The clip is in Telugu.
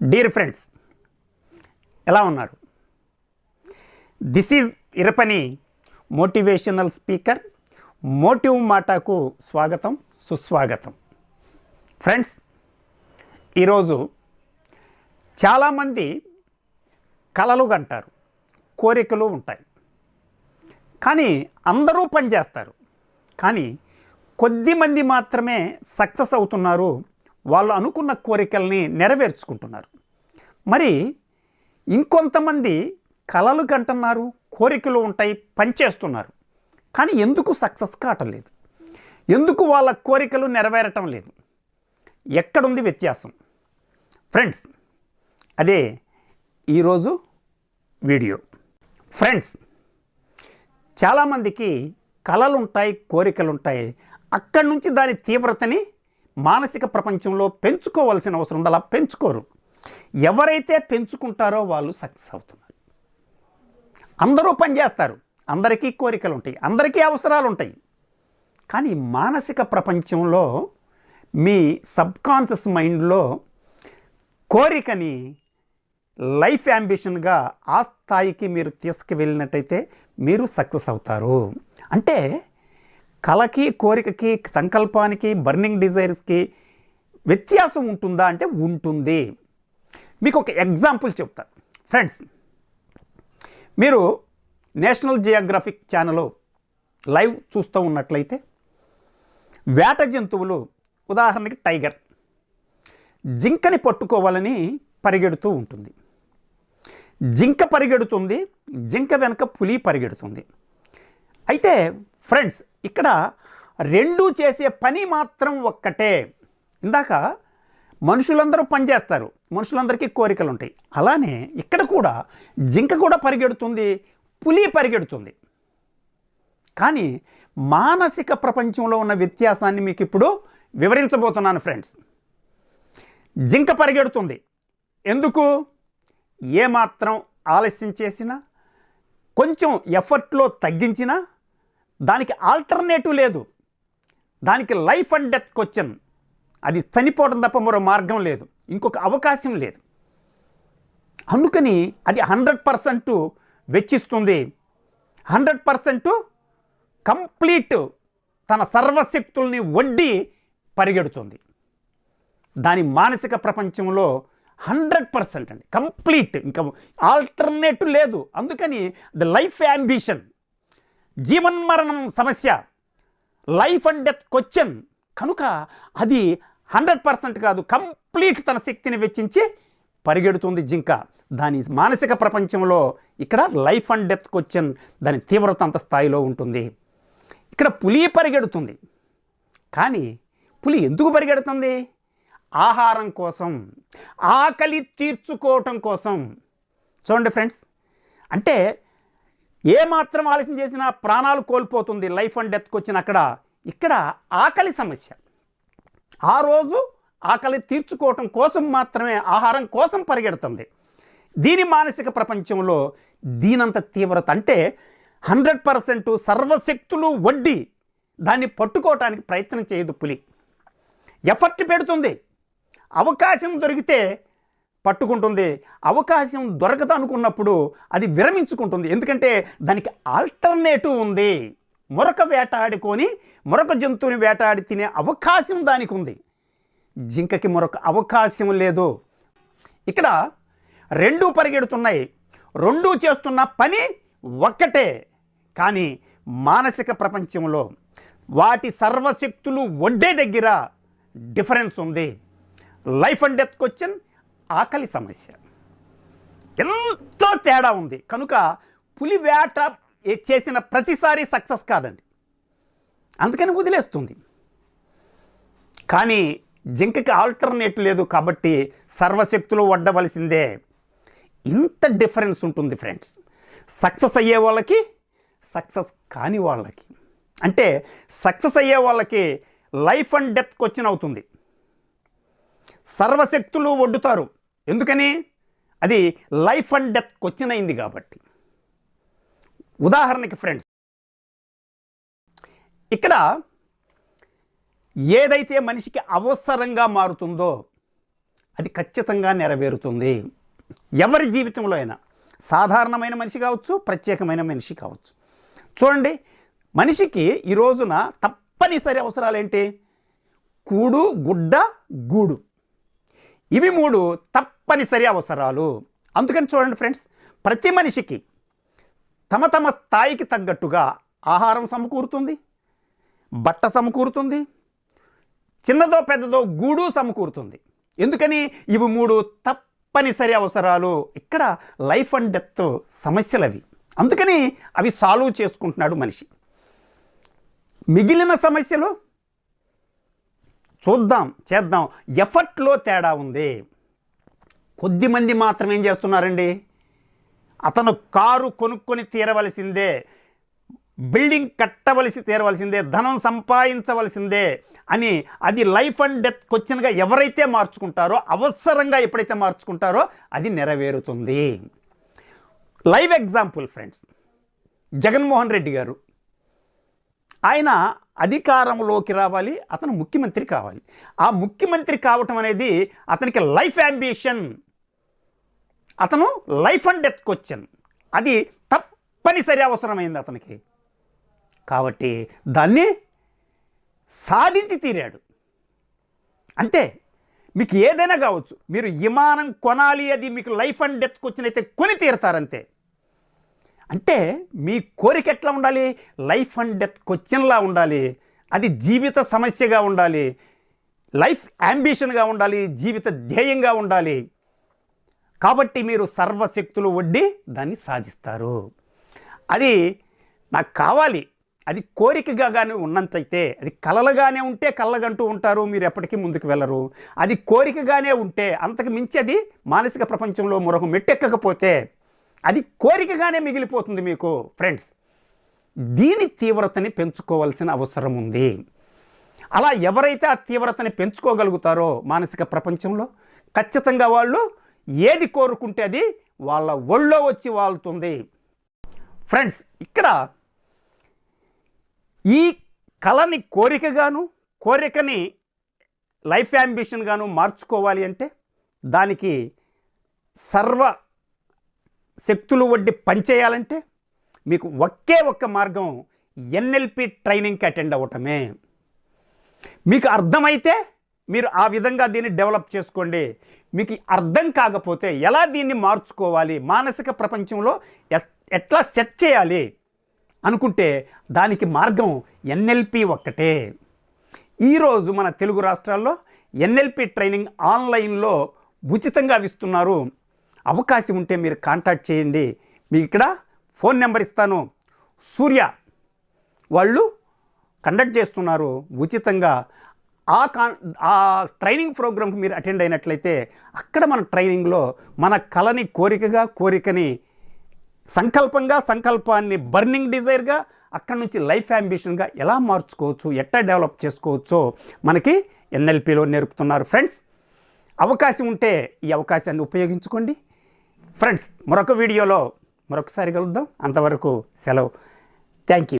డియర్ ఫ్రెండ్స్ ఎలా ఉన్నారు? దిస్ ఈజ్ ఇరపని మోటివేషనల్ స్పీకర్ మోటివ్ మాటకు స్వాగతం సుస్వాగతం ఫ్రెండ్స్ ఈరోజు చాలామంది కలలు కంటారు కోరికలు ఉంటాయి. కానీ అందరూ పనిచేస్తారు కానీ కొద్ది మంది మాత్రమే సక్సెస్ అవుతున్నారు వాళ్ళు అనుకున్న కోరికల్ని నెరవేర్చుకుంటున్నారు. మరి ఇంకొంతమంది కలలు కంటున్నారు కోరికలు ఉంటాయి పనిచేస్తున్నారు కానీ ఎందుకు సక్సెస్ కావటం ఎందుకు వాళ్ళ కోరికలు నెరవేరటం లేదు? ఎక్కడుంది వ్యత్యాసం? ఫ్రెండ్స్ అదే ఈరోజు వీడియో. ఫ్రెండ్స్ చాలామందికి కళలుంటాయి కోరికలుంటాయి. అక్కడి నుంచి దాని తీవ్రతని మానసిక ప్రపంచంలో పెంచుకోవాల్సిన అవసరం ఉంది అలా పెంచుకోరు. ఎవరైతే పెంచుకుంటారో వాళ్ళు సక్సెస్ అవుతున్నారు. అందరూ పనిచేస్తారు అందరికీ కోరికలు ఉంటాయి. అందరికీ అవసరాలు ఉంటాయి. కానీ మానసిక ప్రపంచంలో మీ సబ్కాన్షియస్ మైండ్లో కోరికని లైఫ్ యాంబిషన్గా ఆ స్థాయికి మీరు తీసుకువెళ్ళినట్టయితే మీరు సక్సెస్ అవుతారు. అంటే కళకి కోరికకి సంకల్పానికి బర్నింగ్ డిజైర్స్కి వ్యత్యాసం ఉంటుందా అంటే ఉంటుంది. మీకు ఒక ఎగ్జాంపుల్ చెప్తాను ఫ్రెండ్స్ మీరు నేషనల్ జియోగ్రఫిక్ ఛానల్ లైవ్ చూస్తూ ఉన్నట్లయితే వేట జంతువులు ఉదాహరణకి టైగర్ జింకని పట్టుకోవాలని పరిగెడుతూ ఉంటుంది. జింక పరిగెడుతుంది జింక వెనక పులి పరిగెడుతుంది. అయితే ఫ్రెండ్స్ ఇక్కడ రెండు చేసే పని మాత్రం ఒక్కటే. ఇందాక మనుషులందరూ పనిచేస్తారు మనుషులందరికీ కోరికలు ఉంటాయి అలానే ఇక్కడ కూడా జింక కూడా పరిగెడుతుంది పులి పరిగెడుతుంది. కానీ మానసిక ప్రపంచంలో ఉన్న వ్యత్యాసాన్ని మీకు ఇప్పుడు వివరించబోతున్నాను ఫ్రెండ్స్. జింక పరిగెడుతుంది. ఎందుకు? ఏమాత్రం ఆలస్యం చేసినా కొంచెం ఎఫర్ట్లో తగ్గించినా దానికి ఆల్టర్నేటివ్ లేదు. దానికి లైఫ్ అండ్ డెత్ క్వశ్చన్ అది చనిపోవడం తప్ప మరో మార్గం లేదు. ఇంకొక అవకాశం లేదు. అందుకని అది హండ్రెడ్ పర్సెంట్ వెచ్చిస్తుంది. హండ్రెడ్ పర్సెంట్ కంప్లీట్ తన సర్వశక్తుల్ని వడ్డీ పరిగెడుతుంది. దాని మానసిక ప్రపంచంలో హండ్రెడ్ పర్సెంట్ అండి. కంప్లీట్ ఇంకా ఆల్టర్నేటివ్ లేదు. అందుకని ద లైఫ్ యాంబిషన్ జీవన్మరణం సమస్య. లైఫ్ అండ్ డెత్ క్వశ్చన్ కనుక అది హండ్రెడ్ పర్సెంట్ కాదు. కంప్లీట్ తన శక్తిని వెచ్చించి పరిగెడుతుంది జింక. దాని మానసిక ప్రపంచంలో ఇక్కడ లైఫ్ అండ్ డెత్ క్వశ్చన్ దాని తీవ్రత అంత స్థాయిలో ఉంటుంది. ఇక్కడ పులి పరిగెడుతుంది. కానీ పులి ఎందుకు పరిగెడుతుంది? ఆహారం కోసం ఆకలి తీర్చుకోవటం కోసం. చూడండి ఫ్రెండ్స్ అంటే ఏమాత్రం ఆలస్యం చేసినా ప్రాణాలు కోల్పోతుంది లైఫ్ అండ్ డెత్కి వచ్చిన అక్కడ. ఇక్కడ ఆకలి సమస్య. ఆ రోజు ఆకలి తీర్చుకోవటం కోసం మాత్రమే ఆహారం కోసం పరిగెడుతుంది. దీని మానసిక ప్రపంచంలో దీనంత తీవ్రత అంటే హండ్రెడ్ పర్సెంట్ సర్వశక్తులు వడ్డీ దాన్ని పట్టుకోవటానికి ప్రయత్నం చేయదు పులి. ఎఫర్ట్ పెడుతుంది. అవకాశం దొరికితే పట్టుకుంటుంది. అవకాశం దొరకదు అనుకున్నప్పుడు అది విరమించుకుంటుంది. ఎందుకంటే దానికి ఆల్టర్నేటివ్ ఉంది. మరొక వేటాడుకొని మరొక జంతువుని వేటాడి తినే అవకాశం దానికి ఉంది జింకకి మరొక అవకాశం లేదు. ఇక్కడ రెండు పరిగెడుతున్నాయి. రెండు చేస్తున్న పని ఒక్కటే. కానీ మానసిక ప్రపంచంలో వాటి సర్వశక్తులు వడ్డే దగ్గర డిఫరెన్స్ ఉంది. లైఫ్ అండ్ డెత్ క్వశ్చన్ ఆకలి సమస్య. ఎంతో తేడా ఉంది. కనుక పులి వేట చేసిన ప్రతిసారి సక్సెస్ కాదండి. అందుకని వదిలేస్తుంది. కానీ జింకకి ఆల్టర్నేట్ లేదు కాబట్టి సర్వశక్తులు వడ్డవలసిందే. ఇంత డిఫరెన్స్ ఉంటుంది ఫ్రెండ్స్. సక్సెస్ అయ్యే వాళ్ళకి సక్సెస్ కాని వాళ్ళకి. అంటే సక్సెస్ అయ్యే వాళ్ళకి లైఫ్ అండ్ డెత్ క్వశ్చన్ అవుతుంది సర్వశక్తులు వడ్డుతారు. ఎందుకని? అది లైఫ్ అండ్ డెత్ క్వశ్చన్ అయింది కాబట్టి. ఉదాహరణకి ఫ్రెండ్స్ ఇక్కడ ఏదైతే మనిషికి అవసరంగా మారుతుందో అది ఖచ్చితంగా నెరవేరుతుంది. ఎవరి జీవితంలో అయినా సాధారణమైన మనిషి కావచ్చు ప్రత్యేకమైన మనిషి కావచ్చు. చూడండి మనిషికి ఈ రోజున తప్పనిసరి అవసరాలు ఏంటి? కూడు గుడ్డ గూడు. ఇవి మూడు తప్పనిసరి అవసరాలు. అందుకని చూడండి ఫ్రెండ్స్ ప్రతి మనిషికి తమ తమ స్థాయికి తగ్గట్టుగా ఆహారం సమకూరుతుంది బట్ట సమకూరుతుంది చిన్నదో పెద్దదో గూడు సమకూరుతుంది. ఎందుకని? ఇవి మూడు తప్పనిసరి అవసరాలు. ఇక్కడ లైఫ్ అండ్ డెత్ సమస్యలు అవి అందుకని అవి సాల్వ్ చేసుకుంటున్నాడు మనిషి. మిగిలిన సమస్యలు చూద్దాం చేద్దాం. ఎఫర్ట్లో తేడా ఉంది. కొద్దిమంది మాత్రం ఏం చేస్తున్నారండి? అతను కారు కొనుక్కొని తీరవలసిందే బిల్డింగ్ కట్టవలసి తీరవలసిందే ధనం సంపాదించవలసిందే అని అది లైఫ్ అండ్ డెత్ క్వశ్చన్గా ఎవరైతే మార్చుకుంటారో అవసరంగా ఎప్పుడైతే మార్చుకుంటారో అది నెరవేరుతుంది. Live example friends Jaganmohan Reddy garu. ఆయన అధికారంలోకి రావాలి అతను ముఖ్యమంత్రి కావాలి. ఆ ముఖ్యమంత్రి కావటం అనేది అతనికి లైఫ్ అంబిషన్. అతను లైఫ్ అండ్ డెత్ క్వశ్చన్. అది తప్పనిసరి అవసరమైంది అతనికి. కాబట్టి దాన్ని సాధించి తీరాడు. అంతే. మీకు ఏదైనా కావచ్చు. మీరు విమానం కొనాలి అది మీకు లైఫ్ అండ్ డెత్ క్వశ్చన్ అయితే కొని తీరుతారంతే. అంటే మీ కోరిక ఎట్లా ఉండాలి? లైఫ్ అండ్ డెత్ క్వశ్చన్లా ఉండాలి. అది జీవిత సమస్యగా ఉండాలి. లైఫ్ అంబిషన్గా ఉండాలి. జీవిత ధ్యేయంగా ఉండాలి. కాబట్టి మీరు సర్వశక్తులు వడ్డీ దాన్ని సాధిస్తారు. అది నాకు కావాలి. అది కోరికగా కానీ ఉన్నంతైతే అది కలలుగానే ఉంటే కళ్ళగంటూ ఉంటారు మీరు ఎప్పటికీ ముందుకు వెళ్ళరు. అది కోరికగానే ఉంటే అంతకు మించి అది మానసిక ప్రపంచంలో మరొక మెట్టెక్కకపోతే అది కోరికగానే మిగిలిపోతుంది మీకు ఫ్రెండ్స్. దీని తీవ్రతని పెంచుకోవాల్సిన అవసరం ఉంది. అలా ఎవరైతే ఆ తీవ్రతని పెంచుకోగలుగుతారో మానసిక ప్రపంచంలో ఖచ్చితంగా వాళ్ళు ఏది కోరుకుంటే అది వాళ్ళ ఒళ్ళో వచ్చి వాళ్తుంది. ఫ్రెండ్స్ ఇక్కడ ఈ కళని కోరికగాను కోరికని లైఫ్ అంబిషన్గాను మార్చుకోవాలి అంటే దానికి సర్వ శక్తులు వడ్డీ పనిచేయాలంటే మీకు ఒకే ఒక్క మార్గం ఎన్ఎల్పి ట్రైనింగ్కి అటెండ్ అవ్వటమే. మీకు అర్థమైతే మీరు ఆ విధంగా దీన్ని డెవలప్ చేసుకోండి. మీకు అర్థం కాకపోతే ఎలా దీన్ని మార్చుకోవాలి? మానసిక ప్రపంచంలో ఎస్- ఎట్లా సెట్ చేయాలి? అనుకుంటే దానికి మార్గం ఎన్ఎల్పి ఒక్కటే. ఈరోజు మన తెలుగు రాష్ట్రాల్లో ఎన్ఎల్పి ట్రైనింగ్ ఆన్లైన్లో ఉచితంగా ఇస్తున్నారు. అవకాశం ఉంటే మీరు కాంటాక్ట్ చేయండి. మీకు ఇక్కడ ఫోన్ నెంబర్ ఇస్తాను. సూర్య వాళ్ళు కండక్ట్ చేస్తున్నారు. ఉచితంగా ఆ కాన్ ఆ ట్రైనింగ్ ప్రోగ్రామ్కి మీరు అటెండ్ అయినట్లయితే అక్కడ మన ట్రైనింగ్లో మన కళని కోరికగా కోరికని సంకల్పంగా సంకల్పాన్ని బర్నింగ్ డిజైర్గా అక్కడ నుంచి లైఫ్ అంబిషన్గా ఎలా మార్చుకోవచ్చు ఎట్లా డెవలప్ చేసుకోవచ్చో మనకి ఎన్ఎల్పిలో నేర్పుతున్నారు ఫ్రెండ్స్. అవకాశం ఉంటే ఈ అవకాశాన్ని ఉపయోగించుకోండి. ఫ్రెండ్స్ మరొక వీడియోలో మరొకసారి కలుద్దాం. అంతవరకు సెలవు. Thank you.